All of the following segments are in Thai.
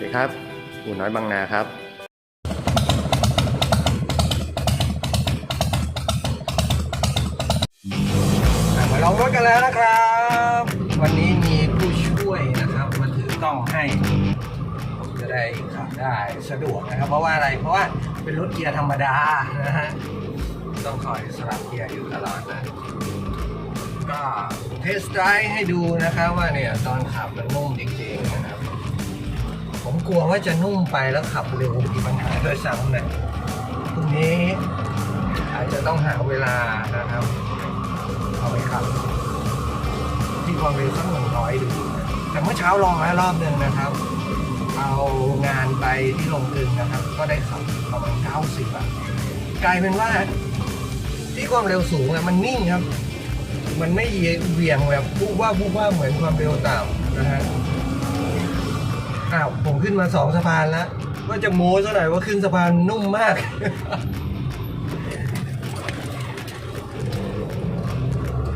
วัสดีครับอู่น้อยบางนาครับ มาลองรถกันแล้วนะครับ วันนี้มีผู้ช่วยนะครับมาถือกล้องให้ผมจะได้ขับได้สะดวกนะครับ เพราะว่าอะไรเพราะว่าเป็นรถเกียร์ธรรมดานะฮะต้องคอยสลับเกียร์อยู่ตลอดนะก็เทสไดร์ให้ดูนะครับว่าเนี่ยตอนขับมันนุ่มจริงๆนะครับ ผมกลัวว่าจะนุ่มไปแล้วขับเร็วมีปัญหาด้วยซ้ำเนี่ยตรงนี้อาจจะต้องหาเวลานะครับ เอาไปขับ ที่ความเร็วสักหนึ่งร้อยดูแต่เมื่อเช้าลองแล้วรอบหนึ่งนะครับ เอางานไปที่ลงกลึงนะครับ ก็ได้ขับประมาณเก้าสิบอะกลายเป็นว่า ที่ความเร็วสูงอะมันนิ่งครับ มันไม่เหวี่ยงแบบบุบว่าบุบว่าเหมือนความเร็วต่ำนะฮะ อ้าวผมขึ้นมาสองสะพานแล้ว ว่าจะโม้ซะหน่อยว่าขึ้นสะพานนุ่มมาก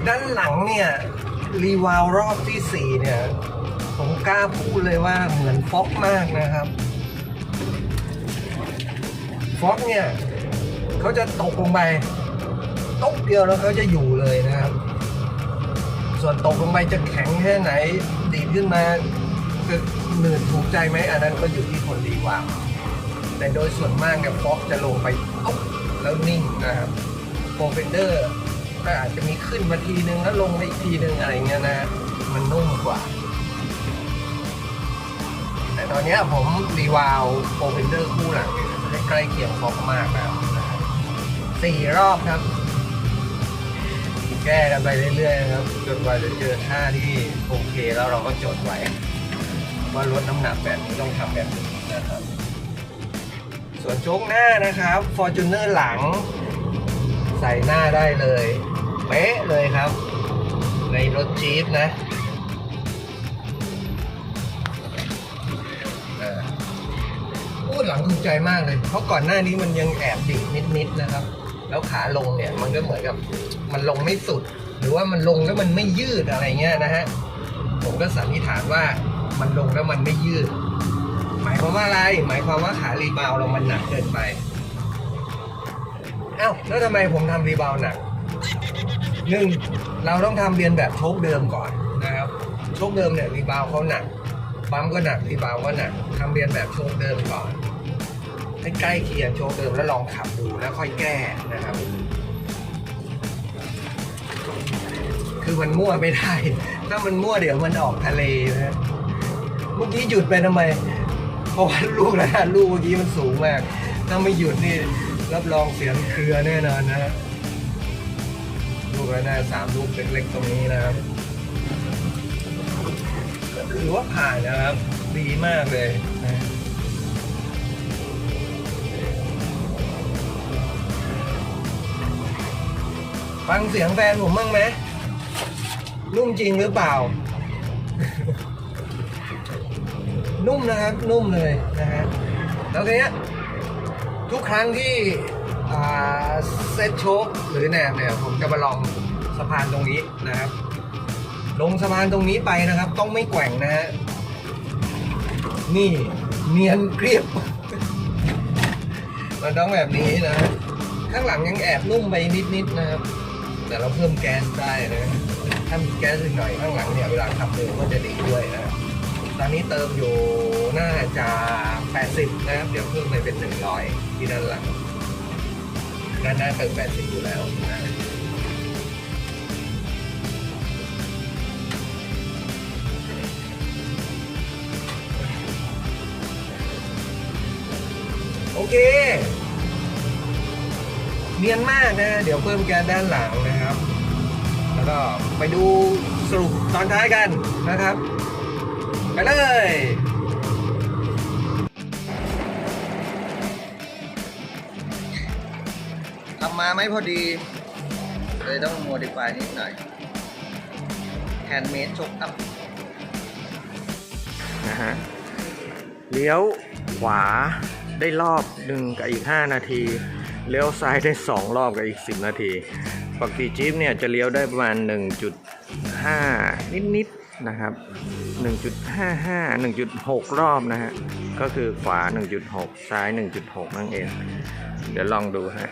ด้านหลังเนี่ย รีวาลรอบที่สี่เนี่ย ผมกล้าพูดเลยว่าเหมือนฟ็อกมากนะครับฟ็อกเนี่ยเขาจะตกลงไปตกเดียวแล้วเขาจะอยู่เลยนะครับ ส่วนตกลงไปจะแข็งแค่ไหนดีดขึ้นมา จะหนืดถูกใจไหมอันนั้นก็อยู่ที่คนรีกว่า แต่โดยส่วนมากเนี่ยฟ็อกจะลงไปตุ๊บแล้วนิ่งนะครับโปรเฟนเดอร์ก็อาจจะมีขึ้นมาทีนึงแล้วลงมาอีกทีนึงอะไรเงี้ยนะมันนุ่มกว่า แต่ตอนเนี้ยผมรีวาลโปรเฟนเดอร์คู่หลังเนี่ยจะใกล้เคียงฟอกมากแล้วสี่รอบครับ แก้กันไปเรื่อยๆครับจนกว่าจะเจอท่าที่โอเคแล้วเราก็จดไว้ ว่าลดน้ำหนักแบบนี้ต้องทำแบบนี้นะครับ ส่วนโจ๊กหน้านะครับฟอร์จูเนอร์หลัง ใส่หน้าได้เลยเป๊ะเลยครับ ในรถจี๊ปนะพูดหลังถูกใจมากเลย เพราะก่อนหน้านี้มันยังแอบดิ่งนิดๆนะครับ แล้วขาลงเนี่ยมันก็เหมือนกับมันลงไม่สุด หรือว่ามันลงแล้วมันไม่ยืดอะไรเงี้ยนะฮะ ผมก็สันนิษฐานว่า มันลงแล้วมันไม่ยืด หมายความว่าอะไร หมายความว่าขารีบาวเรามันหนักเกินไปเอ้าแล้วทำไมผมทำรีบาวหนักหนึ่งเราต้องทำเรียนแบบโชคเดิมก่อนนะครับโชคเดิมเนี่ยรีบาวเขาหนักปั๊มก็หนักรีบาวก็หนักทำเรียนแบบโชคเดิมก่อนให้ใกล้เคียงโชคเดิมแล้วลองขับดูแล้วค่อยแก้นะครับคือมันมั่วไม่ได้ ถ้ามันมั่วเดี๋ยวมันออกทะเลนะ เมื่อกี้หยุดไปทำไม เพราะว่าลูกนะลูกเมื่อกี้มันสูงมาก ถ้าไม่หยุดนี่รับรองเสียงเครือแน่นอนนะฮะลูกระนาสามลูกเล็กๆตรงนี้นะครับถือว่าผ่านนะครับ ดีมากเลยนะฟังเสียงแฟนผมบ้างไหมนุ่มจริงหรือเปล่า นุ่มนะครับ นุ่มเลยนะฮะแล้วทีเนี้ยทุกครั้งที่เซ็ตโชคหรือแหนบเนี่ยผมจะมาลองสะพานตรงนี้นะครับ ลงสะพานตรงนี้ไปนะครับ ต้องไม่แกว่งนะฮะนี่เนียนเกรียบ มันต้องแบบนี้นะ ข้างหลังยังแอบนุ่มไปนิดๆนะครับ แต่เราเพิ่มแก๊สได้นะถ้ามีแก๊สอีกหน่อยข้างหลังเนี่ยเวลาขับเร็วก็จะดีด้วยนะครับ ตอนนี้เติมอยู่น่าจะ 80 นะครับ เดี๋ยวเพิ่มไปเป็น 100 ที่ด้านหลังด้านหน้าเติม 80 อยู่แล้วนะโอเค เนียนมากนะ เดี๋ยวเพิ่มแก๊สด้านหลังนะครับ แล้วก็ไปดูสรุปตอนท้ายกันนะครับ ไปเลยทำมาไม่พอดี เลยต้องโมดิฟายนิดหน่อยแฮนด์เมดชกอัพนะฮะเลี้ยวขวาได้รอบหนึ่งกับอีก 5 นาที เลี้ยวซ้ายได้ 2 รอบกับอีก 10 นาที ปกติจี๊ปเนี่ยจะเลี้ยวได้ประมาณ 1.5 นิด นะครับ 1.55 1.6 รอบนะฮะ ก็คือขวา 1.6 ซ้าย 1.6 นั่นเอง เดี๋ยวลองดูฮะ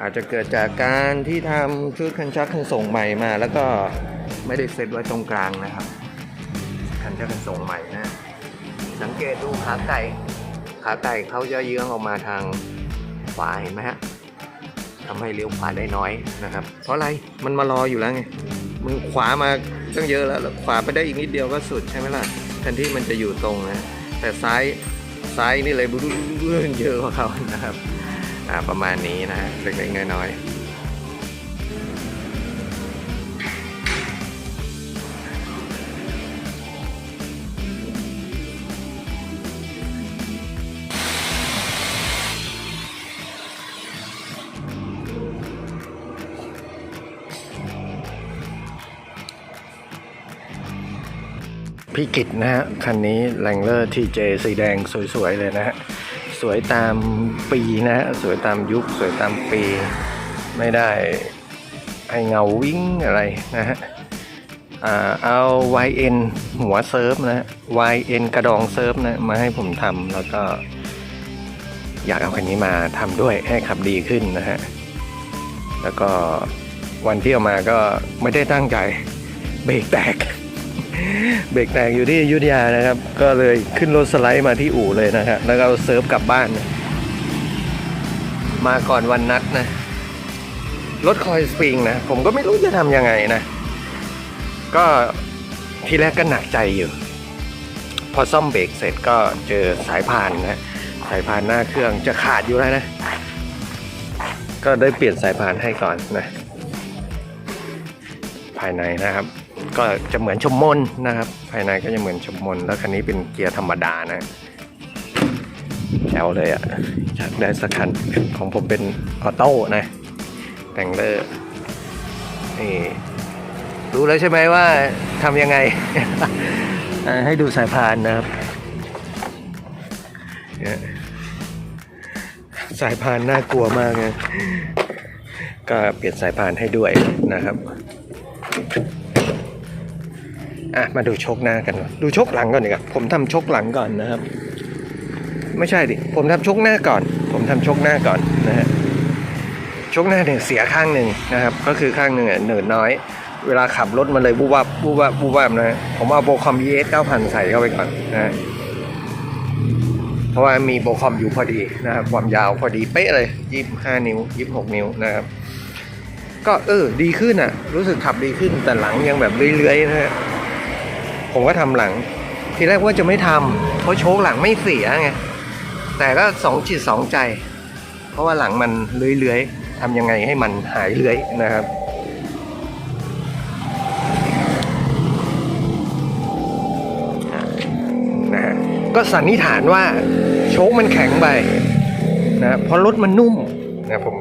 อาจจะเกิดจากการที่ทำชุดคันชักคันส่งใหม่มา แล้วก็ไม่ได้เซตไว้ตรงกลางนะครับ คันชักคันส่งใหม่นะ สังเกตดูขาไก่ ขาไก่เขาจะเยื้องออกมาทางขวาเห็นไหมฮะทำให้เลี้ยวขวาได้น้อยนะครับ เพราะอะไร มันมารออยู่แล้วไงมึงขวามา ตั้งเยอะแล้วขวาไปได้อีกนิดเดียวก็สุดใช่ไหมล่ะแทนที่มันจะอยู่ตรงนะแต่ซ้ายซ้ายนี่เลยบุ้เยอะกว่าเขานะครับอ่าประมาณนี้นะฮะเล็กๆน้อยๆ พี่กิตนะฮะ คันนี้แรงเลอร์ทีเจสีแดงสวย ๆ เลยนะฮะ สวยตามปีนะฮะ สวยตามยุค สวยตามปี ไม่ได้ให้เงาวิ่งอะไรนะฮะอ่าเอา YN หัวเซิร์ฟนะฮะ YN กระดองเซิร์ฟนะ มาให้ผมทำแล้วก็ อยากเอาคันนี้มาทำด้วยให้ขับดีขึ้นนะฮะ แล้วก็วันที่เอามาก็ไม่ได้ตั้งใจเบรกแตก เบรกแตกอยู่ที่ยุธยานะครับ ก็เลยขึ้นรถสไลด์มาที่อู่เลยนะครับแล้วก็เอาเซิร์ฟกลับบ้าน มาก่อนวันนัดนะรถคอยสปริงนะผมก็ไม่รู้จะทำยังไงนะ ก็ทีแรกก็หนักใจอยู่ พอซ่อมเบรกเสร็จก็เจอสายพานนะสายพานหน้าเครื่องจะขาดอยู่แล้วนะ ก็ได้เปลี่ยนสายพานให้ก่อนนะ ภายในนะครับ ก็จะเหมือนชมมนนะครับ ภายในก็จะเหมือนชมมน แล้วคันนี้เป็นเกียร์ธรรมดานะแจ๋วเลยอะ่ะอยากได้สักคันของผมเป็นออโต้นะแต่งเลอร์นี่รู้แล้วใช่ไหมว่าทำยังไง ให้ดูสายพานนะครับ สายพานน่ากลัวมากเลยก็เปลี่ยนสายพานให้ด้วยนะครับ อะมาดูชกหน้ากันก่อนดูชกหลังก่อนดีกว่าผมทำชกหลังก่อนนะครับ ไม่ใช่ดิผมทำชกหน้าก่อน ผมทำชกหน้าก่อนนะฮะชกหน้าเนี่ยเสียข้างหนึ่งนะครับ ก็คือข้างหนึ่งอะเหนืดน้อย เวลาขับรถมันเลยบูบับบูบับบูบับนะฮะผมเอาโบคอม ES 9000 ใส่เข้าไปก่อนนะฮะเพราะว่ามีโบคอมอยู่พอดีนะครับความยาวพอดีเป๊ะเลย25 นิ้ว 26 นิ้วนะครับก็เออดีขึ้นอะ รู้สึกขับดีขึ้นแต่หลังยังแบบเลื้อยๆนะฮะ ผมก็ทำหลัง ทีแรกว่าจะไม่ทำเพราะโชคหลังไม่เสียไง แต่ก็สองจิตสองใจ เพราะว่าหลังมันเลื้อยๆทำยังไงให้มันหายเลื้อยนะครับนะฮะก็สันนิษฐานว่าโชคมันแข็งไปนะเพราะรถมันนุ่มนะผม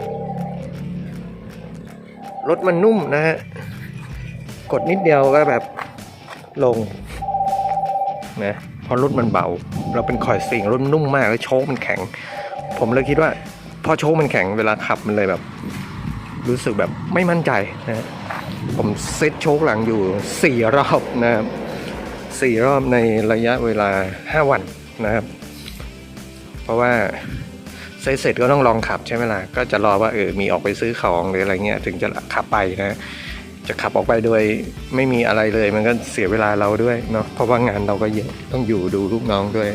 รถมันนุ่มนะฮะกดนิดเดียวก็แบบ ลงนะเพราะรถมันเบา เราเป็นคอยสิงรถนุ่มมากแล้วโชคมันแข็ง ผมเลยคิดว่าพอโชคมันแข็งเวลาขับมันเลยแบบ รู้สึกแบบไม่มั่นใจนะผมเซ็ตโชคหลังอยู่สี่รอบนะครับสี่รอบในระยะเวลาห้าวันนะครับ เพราะว่าเซ็ตเสร็จก็ต้องลองขับใช่ไหมล่ะก็จะรอว่าเออมีออกไปซื้อของหรืออะไรเงี้ยถึงจะขับไปนะ จะขับออกไปโดยไม่มีอะไรเลย มันก็เสียเวลาเราด้วยเนาะเพราะว่างานเราก็เยอะต้องอยู่ดูลูกน้องด้วย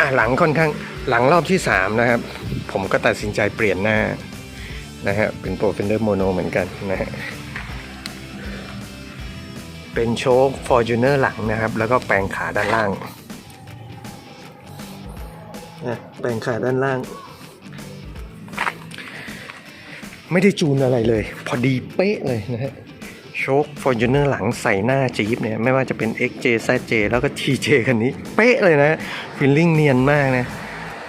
อะหลังค่อนข้างหลังรอบที่สามนะครับ ผมก็ตัดสินใจเปลี่ยนหน้านะฮะเป็นโปรเฟนเดอร์โมโนเหมือนกันนะฮะเป็นโชค Fortuner หลังนะครับ แล้วก็แปลงขาด้านล่างนะแปลงขาด้านล่าง ไม่ได้จูนอะไรเลย พอดีเป๊ะเลยนะฮะโชค Fortuner หลังใส่หน้าจี๊ปเนี่ย ไม่ว่าจะเป็น XJ ZJ แล้วก็ TJ คันนี้ เป๊ะเลยนะฟิลลิ่งเนียนมากนะ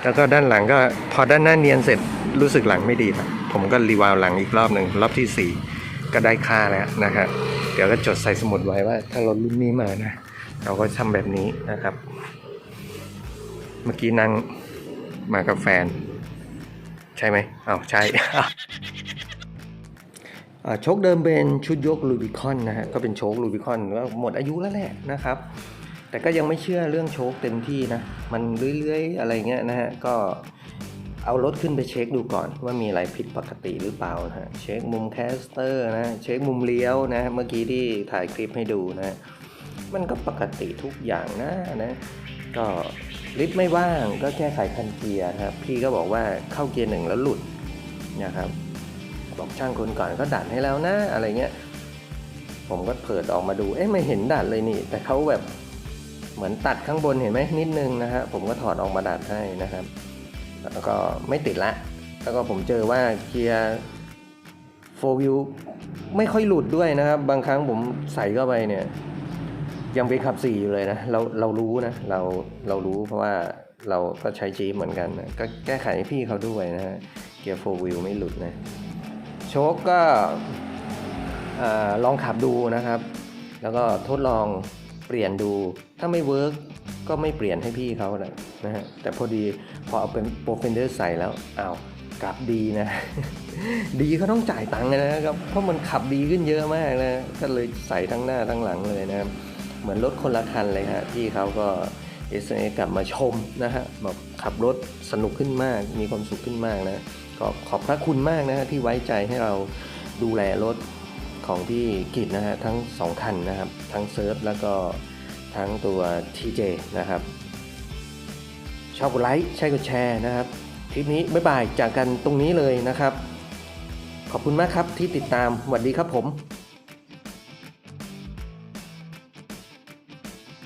แล้วก็ด้านหลังก็พอด้านหน้าเนียนเสร็จรู้สึกหลังไม่ดีละผมก็รีวาวหลังอีกรอบหนึ่งรอบที่ 4 ก็ได้ค่าแล้วนะครับเดี๋ยวก็จดใส่สมุดไว้ว่า ถ้ารถรุ่นนี้มานะ เราก็ทำแบบนี้นะครับ เมื่อกี้นั่งมากับแฟน ใช่ไหมอ้าวใช่โชคเดิมเป็นชุดยกลูบิคอนนะฮะก็เป็นโชคลูบิคอนก็หมดอายุแล้วแหละนะครับ แต่ก็ยังไม่เชื่อเรื่องโชคเต็มที่นะ มันเรื่อยๆอะไรเงี้ยนะฮะก็เอารถขึ้นไปเช็คดูก่อนว่ามีอะไรผิดปกติหรือเปล่านะฮะเช็คมุมแคสเตอร์นะเช็คมุมเลี้ยวนะเมื่อกี้ที่ถ่ายคลิปให้ดูนะ มันก็ปกติทุกอย่างนะนะ ก็ลิฟต์ไม่ว่างก็แก้ไขคันเกียร์ครับ พี่ก็บอกว่าเข้าเกียร์หนึ่งแล้วหลุดนะครับบอกช่างคนก่อนก็ดัดให้แล้วนะอะไรเงี้ย ผมก็เปิดออกมาดู เอ๊ะไม่เห็นดัดเลยนี่ แต่เขาแบบเหมือนตัดข้างบนเห็นไหมนิดนึงนะฮะผมก็ถอดออกมาดัดให้นะครับ แล้วก็ไม่ติดละ แล้วก็ผมเจอว่าเกียร์โฟวิวไม่ค่อยหลุดด้วยนะครับ บางครั้งผมใส่เข้าไปเนี่ย ยังเป็นขับสี่อยู่เลยนะเราเรารู้นะเราเรารู้เพราะว่าเราก็ใช้จีเหมือนกันนะก็แก้ไขให้พี่เขาด้วยนะฮะเกียร์โฟวิวไม่หลุดนะโชคก็ลองขับดูนะครับ แล้วก็ทดลองเปลี่ยนดูถ้าไม่เวิร์กก็ไม่เปลี่ยนให้พี่เขาเลยนะฮะแต่พอดีพอเอาเป็นโปรเฟนเดอร์ใส่แล้วอ้าวกลับดีนะ ดีก็ต้องจ่ายตังค์นะครับเพราะมันขับดีขึ้นเยอะมากนะก็เลยใส่ทั้งหน้าทั้งหลังเลยนะครับ เหมือนรถคนละคันเลยฮะพี่เขาก็ s อ a กลับมาชมนะฮะบอกขับรถสนุกขึ้นมาก มีความสุขขึ้นมากนะก็ขอบพระคุณมากนะฮะที่ไว้ใจให้เราดูแลรถของพี่กิจนะฮะทั้งสองคันนะครับ ทั้งเซิร์ฟแล้วก็ทั้งตัว TJ นะครับ ชอบกดไลค์ใช่กดแชร์นะครับ คลิปนี้บ๊ายบายจากกันตรงนี้เลยนะครับ ขอบคุณมากครับที่ติดตามสวัสดีครับผม